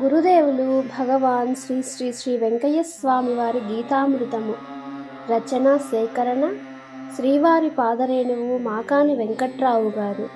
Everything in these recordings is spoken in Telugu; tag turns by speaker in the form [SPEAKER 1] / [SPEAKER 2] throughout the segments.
[SPEAKER 1] గురుదేవులు భగవాన్ శ్రీ శ్రీ శ్రీ వెంకయ్య స్వామి వారి గీతామృతము. రచన సేకరణ శ్రీవారి పాదరేణువు మాకాని వెంకట్రావు గారు.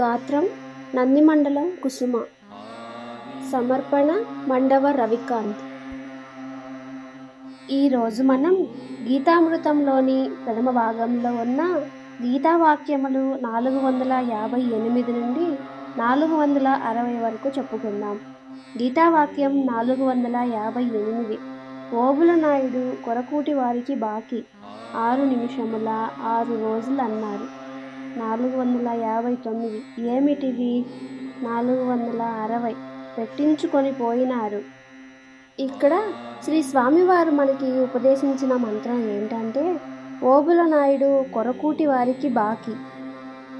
[SPEAKER 1] గాత్రం నందిమండలం కుసుమ. సమర్పణ మండవ రవికాంత్. ఈరోజు మనం గీతామృతంలోని ప్రథమ భాగంలో ఉన్న గీతావాక్యములు నాలుగు వందల యాభై ఎనిమిది నుండి నాలుగు వందల అరవై వరకు చెప్పుకుందాం. గీతావాక్యం నాలుగు వందల యాభై ఎనిమిది. ఓబుల నాయుడు కొరకూటి వారికి బాకీ. ఆరు నిమిషముల ఆరు రోజులు అన్నారు. నాలుగు వందల యాభై తొమ్మిది. ఏమిటివి నాలుగు వందల అరవై. పెట్టించుకొని పోయినారు. ఇక్కడ శ్రీ స్వామివారు మనకి ఉపదేశించిన మంత్రం ఏంటంటే ఓబుల నాయుడు కొరకూటి వారికి బాకీ.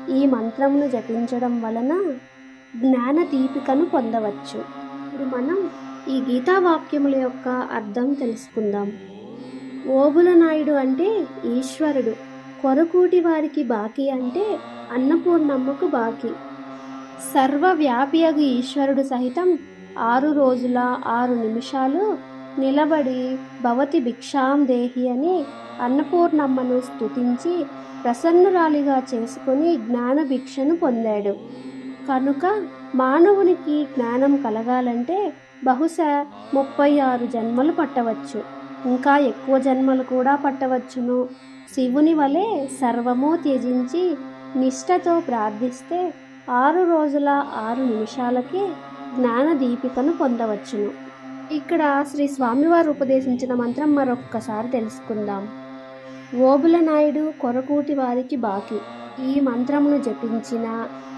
[SPEAKER 1] ఈ మంత్రమును జపించడం వలన జ్ఞాన దీపికను పొందవచ్చు. ఇప్పుడు మనం ఈ గీతావాక్యముల యొక్క అర్థం తెలుసుకుందాం. ఓబుల నాయుడు అంటే ఈశ్వరుడు కొరకూటి వారికి బాకీ అంటే అన్నపూర్ణమ్మకు బాకీ. సర్వవ్యాపియగు ఈశ్వరుడు సహితం ఆరు రోజుల ఆరు నిమిషాలు నిలబడి భవతి భిక్షాం దేహి అని అన్నపూర్ణమ్మను స్తుతించి ప్రసన్నురాలిగా చేసుకుని జ్ఞాన భిక్షను పొందాడు. కనుక మానవునికి జ్ఞానం కలగాలంటే బహుశా ముప్పై ఆరు జన్మలు పట్టవచ్చు. ఇంకా ఎక్కువ జన్మలు కూడా పట్టవచ్చును. శివుని వలె సర్వము త్యజించి నిష్ఠతో ప్రార్థిస్తే ఆరు రోజుల ఆరు నిమిషాలకే జ్ఞాన దీపికను పొందవచ్చును. ఇక్కడ శ్రీ స్వామివారు ఉపదేశించిన మంత్రం మరొక్కసారి తెలుసుకుందాం. ఓబుల నాయుడు కొరకూటి వారికి బాకి. ఈ మంత్రమును జపించిన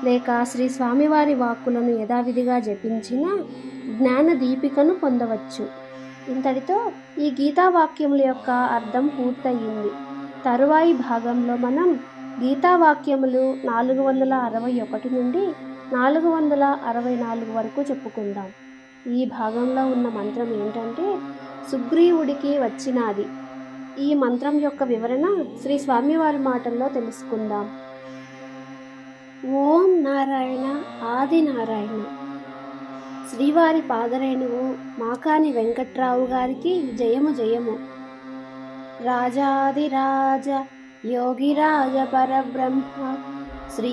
[SPEAKER 1] లేక శ్రీ స్వామివారి వాక్కులను యథావిధిగా జపించిన జ్ఞాన దీపికను పొందవచ్చు. ఇంతటితో ఈ గీతావాక్యముల యొక్క అర్థం పూర్తయింది. తరువాయి భాగంలో మనం గీతావాక్యములు నాలుగు వందల అరవై ఒకటి నుండి నాలుగు వందల అరవై నాలుగు వరకు చెప్పుకుందాం. ఈ భాగంలో ఉన్న మంత్రం ఏంటంటే సుగ్రీవుడికి వచ్చినాది. ఈ మంత్రం యొక్క వివరణ శ్రీ స్వామివారి మాటల్లో తెలుసుకుందాం. ఓం నారాయణ ఆది నారాయణ. శ్రీవారి పాదరేణువు మాకాని వెంకట్రావు గారికి జయము జయము. రాజాదిరాజ యోగిరాజ పరబ్రహ్మ శ్రీ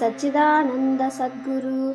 [SPEAKER 1] సచ్చిదానంద సద్గురు